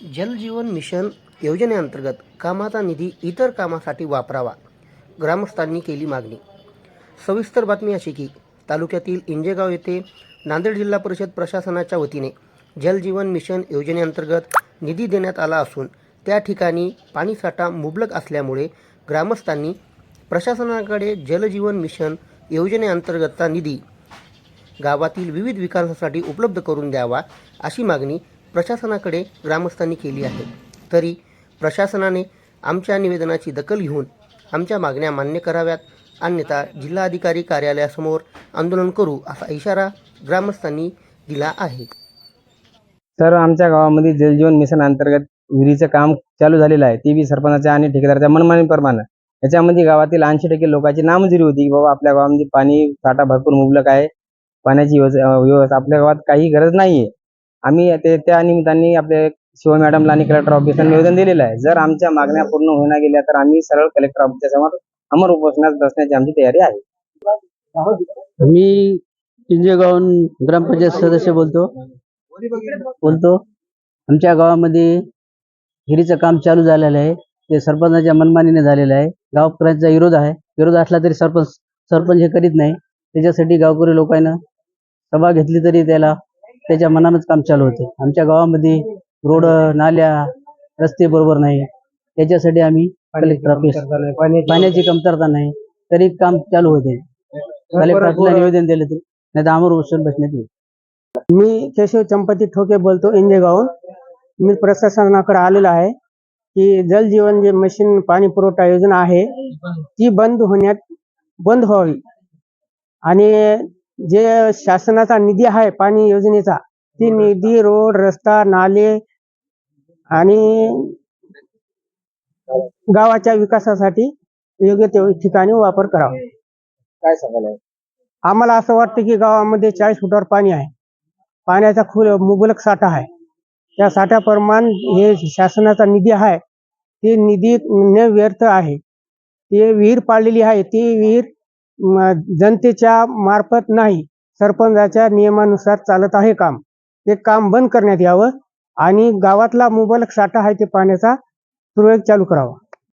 जल जीवन मिशन योजनेअंतर्गत कामाचा निधी इतर कामासाठी वापरावा ग्रामस्थांनी केली मागणी. सविस्तर बातमी अशी की तालुक्यातील इंजेगाव येथे नांदेड जिल्हा परिषद प्रशासनाच्या वतीने जल जीवन मिशन योजनेअंतर्गत निधी देण्यात आला असून त्या ठिकाणी पाणीसाठा मुबलक असल्यामुळे ग्रामस्थांनी प्रशासनाकडे जलजीवन मिशन योजनेअंतर्गतचा निधी गावातील विविध विकासासाठी उपलब्ध करून द्यावा अशी मागणी प्रशासनाकडे ग्रामस्थांनी केली आहे. तरी प्रशासनाने आमच्या निवेदनाची दखल घेऊन आमच्या मागण्या मान्य कराव्यात. अन्यथा जिल्हाधिकारी कार्यालयासमोर आंदोलन करू असा इशारा ग्रामस्थांनी दिला आहे. तर आमच्या गावामध्ये जलजीवन मिशन अंतर्गत विहिरीचं काम चालू झालेलं आहे. ते बी सरपंचाच्या आणि ठेकेदाराच्या मनमानीप्रमाणे याच्यामध्ये गावातील ऐंशी टक्के लोकांची नामंजुरी होती. की बाबा आपल्या गावामध्ये पाणी साठा भरपूर मुबलक आहे. पाण्याची व्यवस्था आपल्या गावात काही गरज नाहीये. आम्ही ते त्या निमित्ताने आपल्या शिव मॅडमला आणि कलेक्टर ऑफिसला निवेदन दिलेलं आहे. जर आमच्या मागण्या पूर्ण होण्या गेल्या तर आम्ही सरळ कलेक्टर ऑफिसच्या समोर अमर उपोषणास बसण्याची आमची तयारी आहे. मी इंजेगावून ग्रामपंचायत सदस्य बोलतो. बोलतो. आमच्या गावामध्ये हिरीचं काम चालू झालेलं आहे. ते सरपंचाच्या मनमानीने झालेलं आहे. गावकऱ्यांचा विरोध आहे. विरोध असला तरी सरपंच सरपंच हे करीत नाही. त्याच्यासाठी गावकरी लोकांना सभा घेतली तरी त्याला त्याच्या मनानंच काम चालू होते. आमच्या गावामध्ये रोड नाल्या रस्ते बरोबर नाही. त्याच्यासाठी आम्ही कलेक्टर ऑफिस पाण्याची कमतरता नाही. तरी काम चालू होते. कलेक्टर निवेदन दिलं तरी. नाही तर आमर उचलून बसण्यात येईल. मी केशव चंपती ठोके बोलतो इंजेगावून मी प्रशासनाकडे आलेलो आहे की जल जीवन जे मशीन पाणी पुरवठा योजना आहे ती बंद होण्यात बंद व्हावी. आणि जे शासनाचा निधी आहे पाणी योजनेचा ती निधी रोड रस्ता नाले आणि गावाच्या विकासासाठी योग्य ते ठिकाणी वापर करावा. काय सांगायला आम्हाला असं वाटतं की गावामध्ये चाळीस फुटावर पाणी आहे. पाण्याचा खुल मुबलक साठा आहे. त्या साठ्याप्रमाण हे शासनाचा निधी आहे. ते निधी न व्यर्थ आहे. ते विहीर पाडलेली आहे. ती विहीर जनतेच्या मार्फत नाही सरपंचाच्या नियमानुसार चालत आहे काम. ते काम बंद करण्यात यावं आणि गावातला मुबलक साठा आहे ते पाण्याचा सुरळीत चालू करावा.